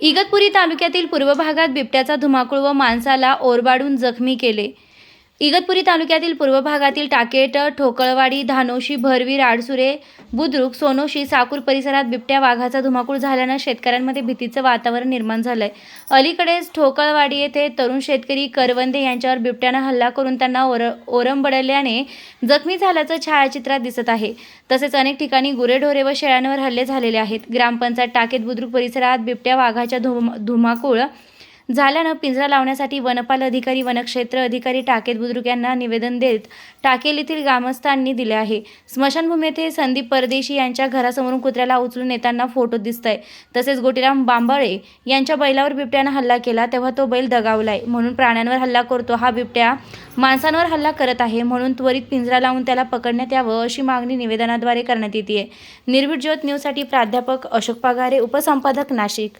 इगतपुरी तालुक्यातील पूर्व भागात बिबट्याचा धुमाकूळ व माणसाला ओरबाडून जखमी केले. इगतपुरी तालुक्यातील पूर्व भागातील टाकेट ठोकळवाडी धानोशी भरवी राडसुरे बुद्रुक सोनोशी साकूर परिसरात बिबट्या वाघाचा धुमाकूळ झाल्यानं शेतकऱ्यांमध्ये भीतीचं वातावरण निर्माण झालं आहे अलीकडेच ठोकळवाडी येथे तरुण शेतकरी करवंदे यांच्यावर बिबट्यानं हल्ला करून त्यांना ओर ओरंबडल्याने जखमी झाल्याचं छायाचित्रात दिसत आहे. तसेच अनेक ठिकाणी गुरेढोरे व शेळ्यांवर हल्ले झालेले आहेत. ग्रामपंचायत टाकेत बुद्रुक परिसरात बिबट्या वाघाच्या धुम धुमाकूळ झाल्यानं पिंजरा लावण्यासाठी वनपाल अधिकारी वनक्षेत्र अधिकारी टाकेत बुद्रुक यांना निवेदन देत टाकेल येथील ग्रामस्थांनी दिले आहे. स्मशानभूमी येथे संदीप परदेशी यांच्या घरासमोरून कुत्र्याला उचलून येताना फोटो दिसत आहे तसेच गोटीराम बांबाळे यांच्या बैलावर बिबट्यानं हल्ला केला तेव्हा तो बैल दगावलाय. म्हणून प्राण्यांवर हल्ला करतो. हा बिबट्या माणसांवर हल्ला करत आहे. म्हणून त्वरित पिंजरा लावून त्याला पकडण्यात यावं अशी मागणी निवेदनाद्वारे करण्यात येते निर्भीड ज्योत न्यूजसाठी प्राध्यापक अशोक पगारे उपसंपादक नाशिक.